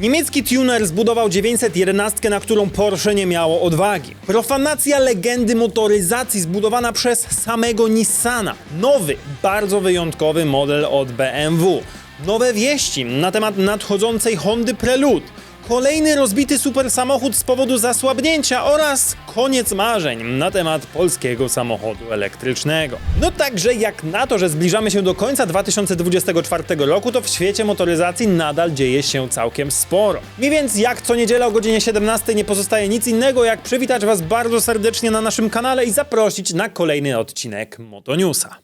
Niemiecki tuner zbudował 911, na którą Porsche nie miało odwagi. Profanacja legendy motoryzacji zbudowana przez samego Nissana. Nowy, bardzo wyjątkowy model od BMW. Nowe wieści na temat nadchodzącej Hondy Prelude. Kolejny rozbity super samochód z powodu zasłabnięcia oraz koniec marzeń na temat polskiego samochodu elektrycznego. No także jak na to, że zbliżamy się do końca 2024 roku, to w świecie motoryzacji nadal dzieje się całkiem sporo. Więc jak co niedzielę o godzinie 17 nie pozostaje nic innego jak przywitać Was bardzo serdecznie na naszym kanale i zaprosić na kolejny odcinek Motoniusa.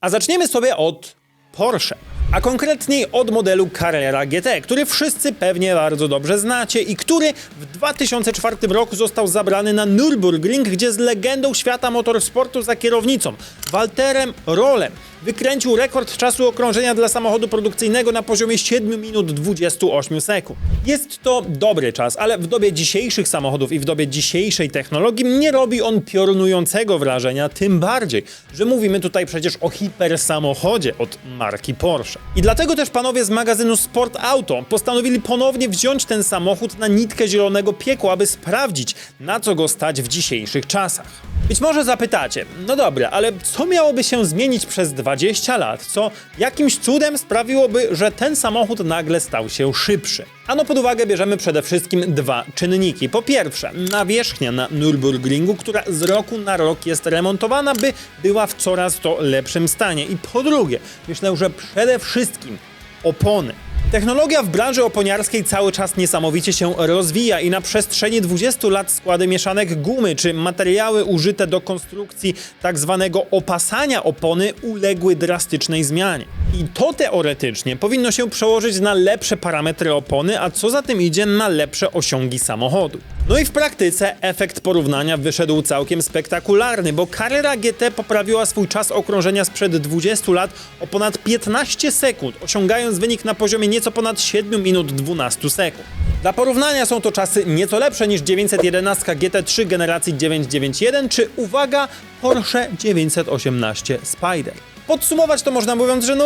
A zaczniemy sobie od Porsche. A konkretniej od modelu Carrera GT, który wszyscy pewnie bardzo dobrze znacie i który w 2004 roku został zabrany na Nürburgring, gdzie z legendą świata motorsportu za kierownicą, Walterem Rollem, wykręcił rekord czasu okrążenia dla samochodu produkcyjnego na poziomie 7 minut 28 sekund. Jest to dobry czas, ale w dobie dzisiejszych samochodów i w dobie dzisiejszej technologii nie robi on piorunującego wrażenia, tym bardziej, że mówimy tutaj przecież o hipersamochodzie od marki Porsche. I dlatego też panowie z magazynu Sport Auto postanowili ponownie wziąć ten samochód na nitkę zielonego piekła, aby sprawdzić, na co go stać w dzisiejszych czasach. Być może zapytacie, no dobra, ale co miałoby się zmienić przez 20 lat, co jakimś cudem sprawiłoby, że ten samochód nagle stał się szybszy? Ano pod uwagę bierzemy przede wszystkim dwa czynniki. Po pierwsze, nawierzchnia na Nürburgringu, która z roku na rok jest remontowana, by była w coraz to lepszym stanie. I po drugie, myślę, że przede wszystkim opony. Technologia w branży oponiarskiej cały czas niesamowicie się rozwija i na przestrzeni 20 lat składy mieszanek gumy czy materiały użyte do konstrukcji tak zwanego opasania opony uległy drastycznej zmianie. I to teoretycznie powinno się przełożyć na lepsze parametry opony, a co za tym idzie na lepsze osiągi samochodu. No i w praktyce efekt porównania wyszedł całkiem spektakularny, bo Carrera GT poprawiła swój czas okrążenia sprzed 20 lat o ponad 15 sekund, osiągając wynik na poziomie nieco ponad 7 minut 12 sekund. Dla porównania są to czasy nieco lepsze niż 911 GT3 generacji 991 czy uwaga Porsche 918 Spider. Podsumować to można mówiąc, że no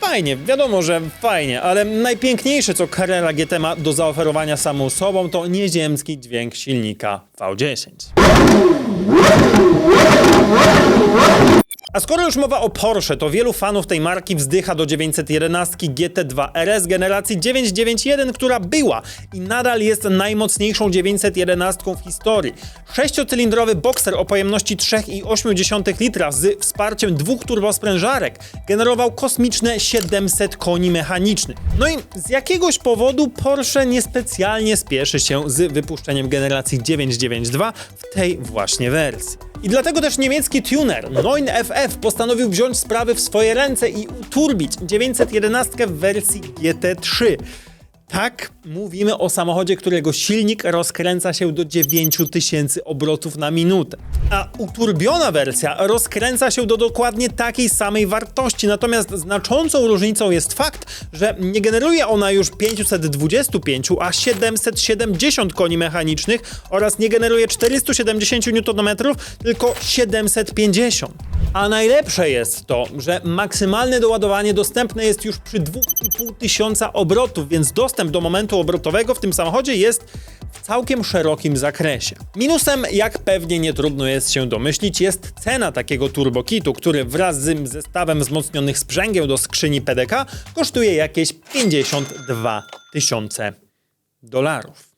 Fajnie, wiadomo, że fajnie, ale najpiękniejsze, co Carrera GT ma do zaoferowania samą sobą, to nieziemski dźwięk silnika V10. A skoro już mowa o Porsche, to wielu fanów tej marki wzdycha do 911 GT2 RS generacji 991, która była i nadal jest najmocniejszą 911 w historii. Sześciocylindrowy bokser o pojemności 3,8 litra z wsparciem dwóch turbosprężarek generował kosmiczne 700 koni mechanicznych. No i z jakiegoś powodu Porsche niespecjalnie spieszy się z wypuszczeniem generacji 992 w tej właśnie wersji. I dlatego też niemiecki tuner 9FF postanowił wziąć sprawy w swoje ręce i uturbić 911 w wersji GT3. Tak, mówimy o samochodzie, którego silnik rozkręca się do 9000 obrotów na minutę. A uturbiona wersja rozkręca się do dokładnie takiej samej wartości, natomiast znaczącą różnicą jest fakt, że nie generuje ona już 525, a 770 koni mechanicznych oraz nie generuje 470 Nm, tylko 750. A najlepsze jest to, że maksymalne doładowanie dostępne jest już przy 2,5 tysiąca obrotów, więc dostęp do momentu obrotowego w tym samochodzie jest w całkiem szerokim zakresie. Minusem, jak pewnie nie trudno jest się domyślić, jest cena takiego turbokitu, który wraz z zestawem wzmocnionych sprzęgieł do skrzyni PDK kosztuje jakieś 52 tysiące dolarów.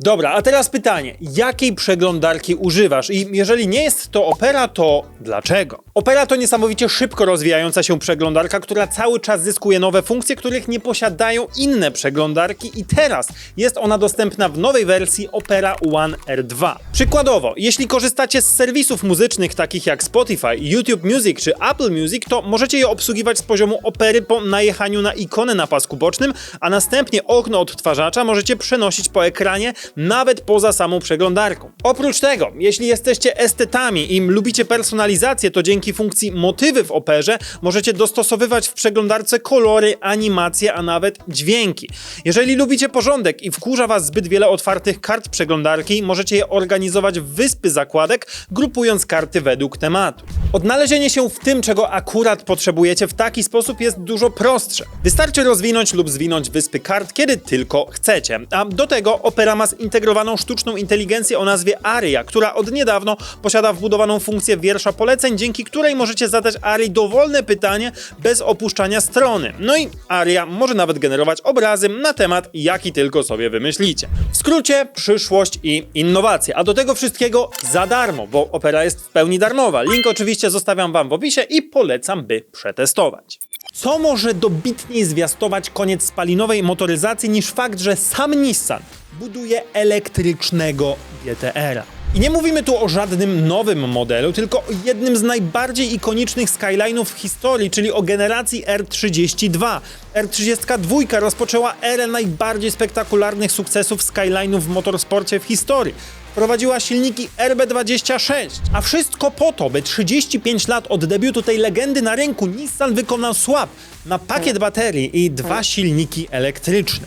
Dobra, a teraz pytanie, jakiej przeglądarki używasz? I jeżeli nie jest to Opera, to dlaczego? Opera to niesamowicie szybko rozwijająca się przeglądarka, która cały czas zyskuje nowe funkcje, których nie posiadają inne przeglądarki i teraz jest ona dostępna w nowej wersji Opera One R2. Przykładowo, jeśli korzystacie z serwisów muzycznych takich jak Spotify, YouTube Music czy Apple Music, to możecie je obsługiwać z poziomu Opery po najechaniu na ikonę na pasku bocznym, a następnie okno odtwarzacza możecie przenosić po ekranie nawet poza samą przeglądarką. Oprócz tego, jeśli jesteście estetami i lubicie personalizację, to dzięki dzięki funkcji motywy w Operze możecie dostosowywać w przeglądarce kolory, animacje, a nawet dźwięki. Jeżeli lubicie porządek i wkurza was zbyt wiele otwartych kart przeglądarki, możecie je organizować w wyspy zakładek, grupując karty według tematu. Odnalezienie się w tym, czego akurat potrzebujecie w taki sposób jest dużo prostsze. Wystarczy rozwinąć lub zwinąć wyspy kart, kiedy tylko chcecie. A do tego Opera ma zintegrowaną sztuczną inteligencję o nazwie Aria, która od niedawno posiada wbudowaną funkcję wiersza poleceń, dzięki której możecie zadać Arii dowolne pytanie bez opuszczania strony. No i Aria może nawet generować obrazy na temat, jaki tylko sobie wymyślicie. W skrócie, przyszłość i innowacje. A do tego wszystkiego za darmo, bo Opera jest w pełni darmowa. Link oczywiście zostawiam wam w opisie i polecam, by przetestować. Co może dobitniej zwiastować koniec spalinowej motoryzacji niż fakt, że sam Nissan buduje elektrycznego GTR-a? I nie mówimy tu o żadnym nowym modelu, tylko o jednym z najbardziej ikonicznych Skyline'ów w historii, czyli o generacji R32. R32 rozpoczęła erę najbardziej spektakularnych sukcesów Skyline'ów w motorsporcie w historii. Prowadziła silniki RB26, a wszystko po to, by 35 lat od debiutu tej legendy na rynku Nissan wykonał swap na pakiet baterii i dwa silniki elektryczne.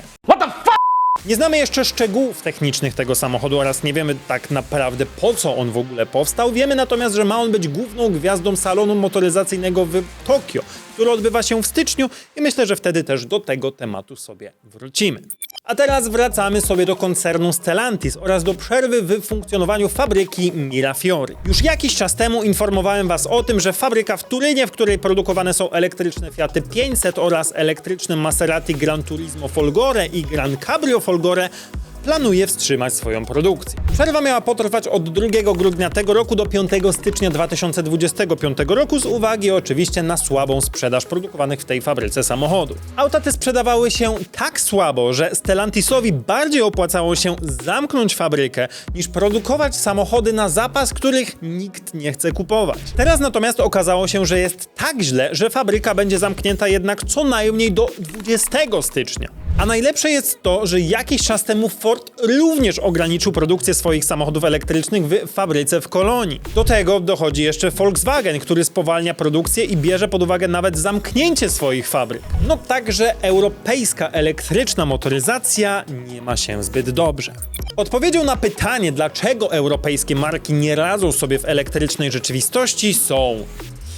Nie znamy jeszcze szczegółów technicznych tego samochodu oraz nie wiemy tak naprawdę po co on w ogóle powstał. Wiemy natomiast, że ma on być główną gwiazdą salonu motoryzacyjnego w Tokio, który odbywa się w styczniu i myślę, że wtedy też do tego tematu sobie wrócimy. A teraz wracamy sobie do koncernu Stellantis oraz do przerwy w funkcjonowaniu fabryki Mirafiori. Już jakiś czas temu informowałem Was o tym, że fabryka w Turynie, w której produkowane są elektryczne Fiaty 500 oraz elektryczne Maserati Gran Turismo Folgore i Gran Cabrio Folgore planuje wstrzymać swoją produkcję. Przerwa miała potrwać od 2 grudnia tego roku do 5 stycznia 2025 roku z uwagi oczywiście na słabą sprzedaż produkowanych w tej fabryce samochodów. Auta te sprzedawały się tak słabo, że Stellantisowi bardziej opłacało się zamknąć fabrykę niż produkować samochody na zapas, których nikt nie chce kupować. Teraz natomiast okazało się, że jest tak źle, że fabryka będzie zamknięta jednak co najmniej do 20 stycznia. A najlepsze jest to, że jakiś czas temu Ford również ograniczył produkcję swoich samochodów elektrycznych w fabryce w Kolonii. Do tego dochodzi jeszcze Volkswagen, który spowalnia produkcję i bierze pod uwagę nawet zamknięcie swoich fabryk. No także europejska elektryczna motoryzacja nie ma się zbyt dobrze. Odpowiedzią na pytanie, dlaczego europejskie marki nie radzą sobie w elektrycznej rzeczywistości są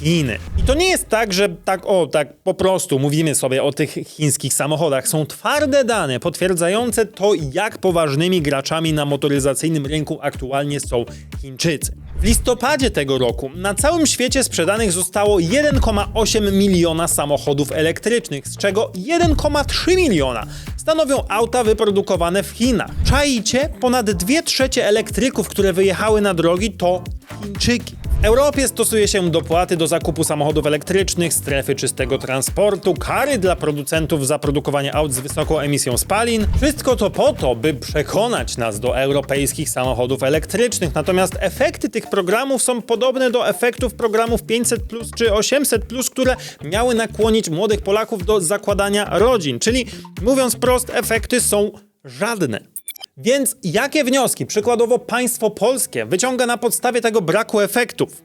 Chiny. I to nie jest tak, że tak o, tak po prostu mówimy sobie o tych chińskich samochodach. Są twarde dane potwierdzające to, jak poważnymi graczami na motoryzacyjnym rynku aktualnie są Chińczycy. W listopadzie tego roku na całym świecie sprzedanych zostało 1,8 miliona samochodów elektrycznych, z czego 1,3 miliona stanowią auta wyprodukowane w Chinach. Czaicie? Ponad 2 trzecie elektryków, które wyjechały na drogi to Chińczyki. Europie stosuje się dopłaty do zakupu samochodów elektrycznych, strefy czystego transportu, kary dla producentów za produkowanie aut z wysoką emisją spalin. Wszystko to po to, by przekonać nas do europejskich samochodów elektrycznych. Natomiast efekty tych programów są podobne do efektów programów 500 plus czy 800 plus, które miały nakłonić młodych Polaków do zakładania rodzin. Czyli mówiąc prost, efekty są żadne. Więc jakie wnioski przykładowo państwo polskie wyciąga na podstawie tego braku efektów?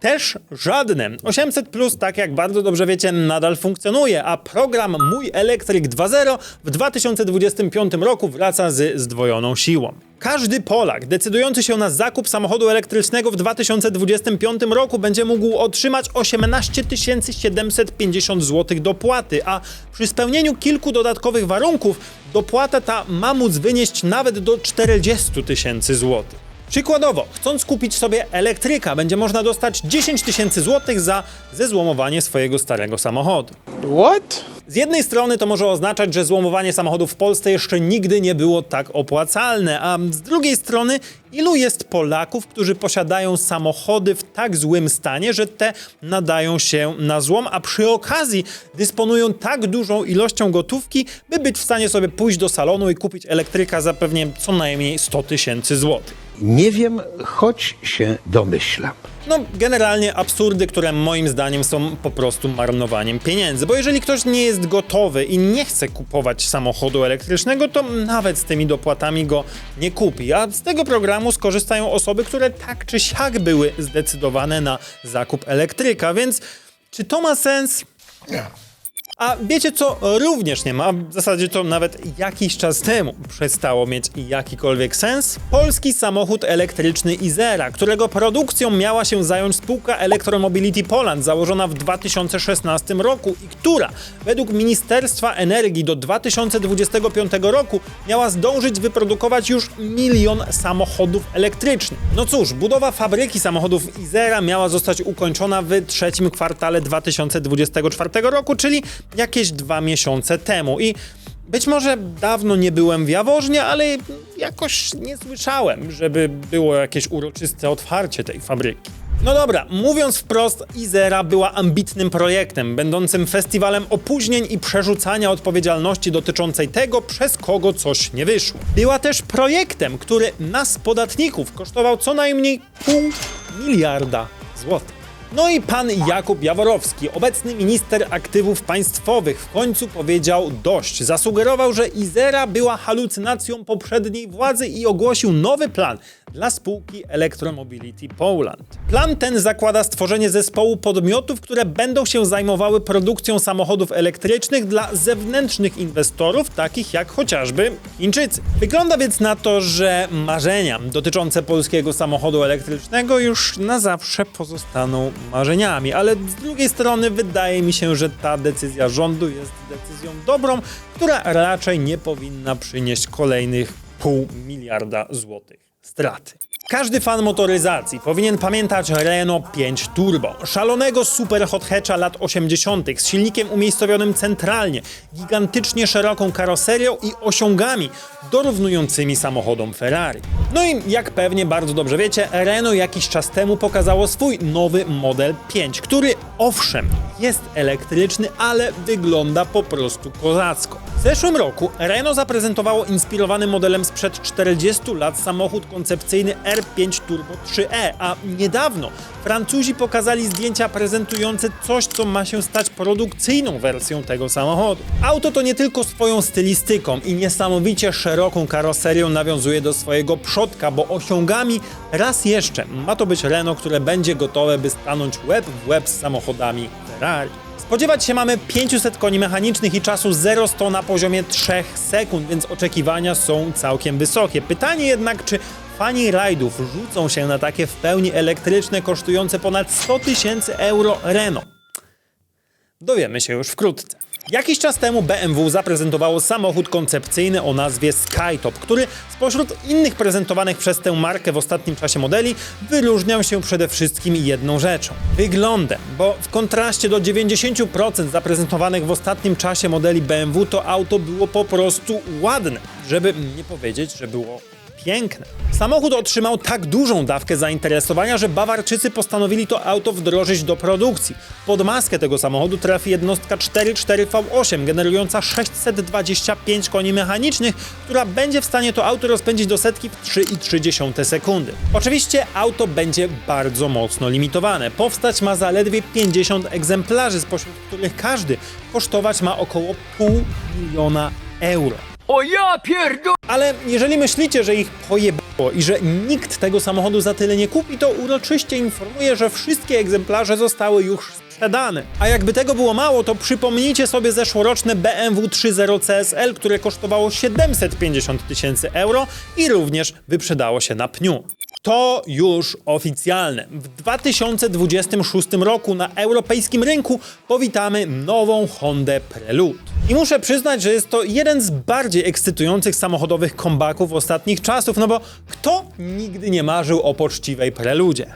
Też żadne. 800 Plus, tak jak bardzo dobrze wiecie, nadal funkcjonuje, a program Mój Elektryk 2.0 w 2025 roku wraca z zdwojoną siłą. Każdy Polak decydujący się na zakup samochodu elektrycznego w 2025 roku będzie mógł otrzymać 18 750 zł dopłaty, a przy spełnieniu kilku dodatkowych warunków dopłata ta ma móc wynieść nawet do 40 tysięcy złotych. Przykładowo, chcąc kupić sobie elektryka, będzie można dostać 10 tysięcy złotych za zezłomowanie swojego starego samochodu. What? Z jednej strony to może oznaczać, że złomowanie samochodów w Polsce jeszcze nigdy nie było tak opłacalne, a z drugiej strony, ilu jest Polaków, którzy posiadają samochody w tak złym stanie, że te nadają się na złom, a przy okazji dysponują tak dużą ilością gotówki, by być w stanie sobie pójść do salonu i kupić elektryka za pewnie co najmniej 100 tysięcy złotych. Nie wiem, choć się domyślam. No, generalnie absurdy, które moim zdaniem są po prostu marnowaniem pieniędzy, bo jeżeli ktoś nie jest gotowy i nie chce kupować samochodu elektrycznego, to nawet z tymi dopłatami go nie kupi. A z tego programu skorzystają osoby, które tak czy siak były zdecydowane na zakup elektryka, więc czy to ma sens? Nie. A wiecie co również nie ma, w zasadzie to nawet jakiś czas temu przestało mieć jakikolwiek sens? Polski samochód elektryczny Izera, którego produkcją miała się zająć spółka Electromobility Poland, założona w 2016 roku i która według Ministerstwa Energii do 2025 roku miała zdążyć wyprodukować już milion samochodów elektrycznych. No cóż, budowa fabryki samochodów Izera miała zostać ukończona w trzecim kwartale 2024 roku, czyli jakieś dwa miesiące temu. I być może dawno nie byłem w Jaworznie, ale jakoś nie słyszałem, żeby było jakieś uroczyste otwarcie tej fabryki. No dobra, mówiąc wprost, Izera była ambitnym projektem, będącym festiwalem opóźnień i przerzucania odpowiedzialności dotyczącej tego, przez kogo coś nie wyszło. Była też projektem, który nas, podatników, kosztował co najmniej pół miliarda złotych. No i pan Jakub Jaworowski, obecny minister aktywów państwowych, w końcu powiedział dość. Zasugerował, że Izera była halucynacją poprzedniej władzy i ogłosił nowy plan dla spółki Electromobility Poland. Plan ten zakłada stworzenie zespołu podmiotów, które będą się zajmowały produkcją samochodów elektrycznych dla zewnętrznych inwestorów, takich jak chociażby Chińczycy. Wygląda więc na to, że marzenia dotyczące polskiego samochodu elektrycznego już na zawsze pozostaną marzeniami, ale z drugiej strony wydaje mi się, że ta decyzja rządu jest decyzją dobrą, która raczej nie powinna przynieść kolejnych pół miliarda złotych straty. Każdy fan motoryzacji powinien pamiętać Renault 5 Turbo, szalonego super hot hatcha lat 80. z silnikiem umiejscowionym centralnie, gigantycznie szeroką karoserią i osiągami dorównującymi samochodom Ferrari. No i jak pewnie bardzo dobrze wiecie, Renault jakiś czas temu pokazało swój nowy model 5, który owszem jest elektryczny, ale wygląda po prostu kozacko. W zeszłym roku Renault zaprezentowało inspirowany modelem sprzed 40 lat samochód koncepcyjny R5 Turbo 3e, a niedawno Francuzi pokazali zdjęcia prezentujące coś, co ma się stać produkcyjną wersją tego samochodu. Auto to nie tylko swoją stylistyką i niesamowicie szeroką karoserią nawiązuje do swojego przodka, bo osiągami raz jeszcze ma to być Renault, które będzie gotowe, by stanąć łeb w łeb z samochodami Ferrari. Spodziewać się mamy 500 koni mechanicznych i czasu 0-100 na poziomie 3 sekund, więc oczekiwania są całkiem wysokie. Pytanie jednak, czy fani rajdów rzucą się na takie w pełni elektryczne, kosztujące ponad 100 tysięcy euro Renault? Dowiemy się już wkrótce. Jakiś czas temu BMW zaprezentowało samochód koncepcyjny o nazwie Skytop, który spośród innych prezentowanych przez tę markę w ostatnim czasie modeli wyróżniał się przede wszystkim jedną rzeczą wyglądem, bo w kontraście do 90% zaprezentowanych w ostatnim czasie modeli BMW to auto było po prostu ładne, żeby nie powiedzieć, że było piękne. Samochód otrzymał tak dużą dawkę zainteresowania, że Bawarczycy postanowili to auto wdrożyć do produkcji. Pod maskę tego samochodu trafi jednostka 4.4 V8 generująca 625 koni mechanicznych, która będzie w stanie to auto rozpędzić do setki w 3,3 sekundy. Oczywiście auto będzie bardzo mocno limitowane. Powstać ma zaledwie 50 egzemplarzy, spośród których każdy kosztować ma około pół miliona euro. O ja pierdol... Ale jeżeli myślicie, że ich pojebało i że nikt tego samochodu za tyle nie kupi, to uroczyście informuję, że wszystkie egzemplarze zostały już sprzedane. A jakby tego było mało, to przypomnijcie sobie zeszłoroczne BMW 3.0 CSL, które kosztowało 750 tysięcy euro i również wyprzedało się na pniu. To już oficjalne. W 2026 roku na europejskim rynku powitamy nową Hondę Prelude. I muszę przyznać, że jest to jeden z bardziej ekscytujących samochodowych comebacków ostatnich czasów, no bo kto nigdy nie marzył o poczciwej Preludzie?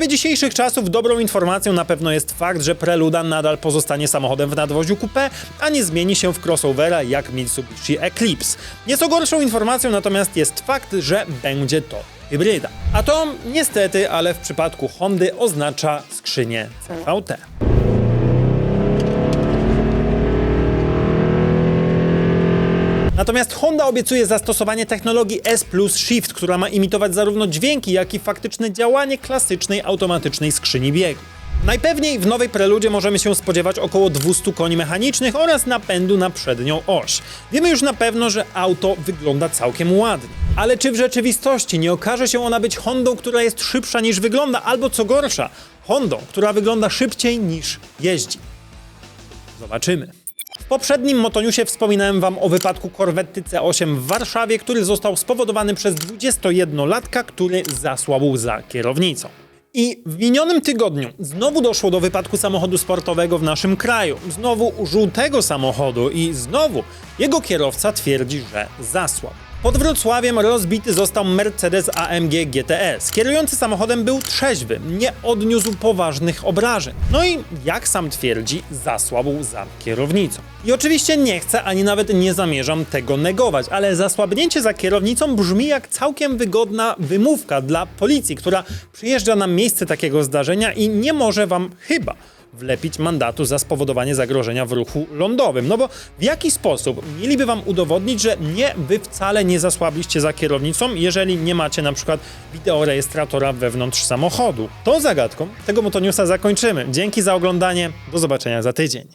W dobie dzisiejszych czasów dobrą informacją na pewno jest fakt, że Preluda nadal pozostanie samochodem w nadwoziu coupé, a nie zmieni się w crossovera jak Mitsubishi Eclipse. Nieco gorszą informacją natomiast jest fakt, że będzie to hybryda. A to niestety, ale w przypadku Hondy oznacza skrzynię CVT. Natomiast Honda obiecuje zastosowanie technologii S Plus Shift, która ma imitować zarówno dźwięki, jak i faktyczne działanie klasycznej automatycznej skrzyni biegu. Najpewniej w nowej Preludzie możemy się spodziewać około 200 koni mechanicznych oraz napędu na przednią oś. Wiemy już na pewno, że auto wygląda całkiem ładnie. Ale czy w rzeczywistości nie okaże się ona być Hondą, która jest szybsza niż wygląda, albo co gorsza, Hondą, która wygląda szybciej niż jeździ? Zobaczymy. W poprzednim Motoniusie wspominałem wam o wypadku korwety C8 w Warszawie, który został spowodowany przez 21-latka, który zasłabł za kierownicą. I w minionym tygodniu znowu doszło do wypadku samochodu sportowego w naszym kraju. Znowu żółtego samochodu i znowu jego kierowca twierdzi, że zasłabł. Pod Wrocławiem rozbity został Mercedes AMG GTS. Kierujący samochodem był trzeźwy, nie odniósł poważnych obrażeń. No i jak sam twierdzi, zasłabł za kierownicą. I oczywiście nie chcę ani nawet nie zamierzam tego negować, ale zasłabnięcie za kierownicą brzmi jak całkiem wygodna wymówka dla policji, która przyjeżdża na miejsce takiego zdarzenia i nie może wam chyba wlepić mandatu za spowodowanie zagrożenia w ruchu lądowym. No bo w jaki sposób mieliby wam udowodnić, że nie, wy wcale nie zasłabliście za kierownicą, jeżeli nie macie na przykład wideorejestratora wewnątrz samochodu? Tą zagadką tego Motoniusa zakończymy. Dzięki za oglądanie, do zobaczenia za tydzień.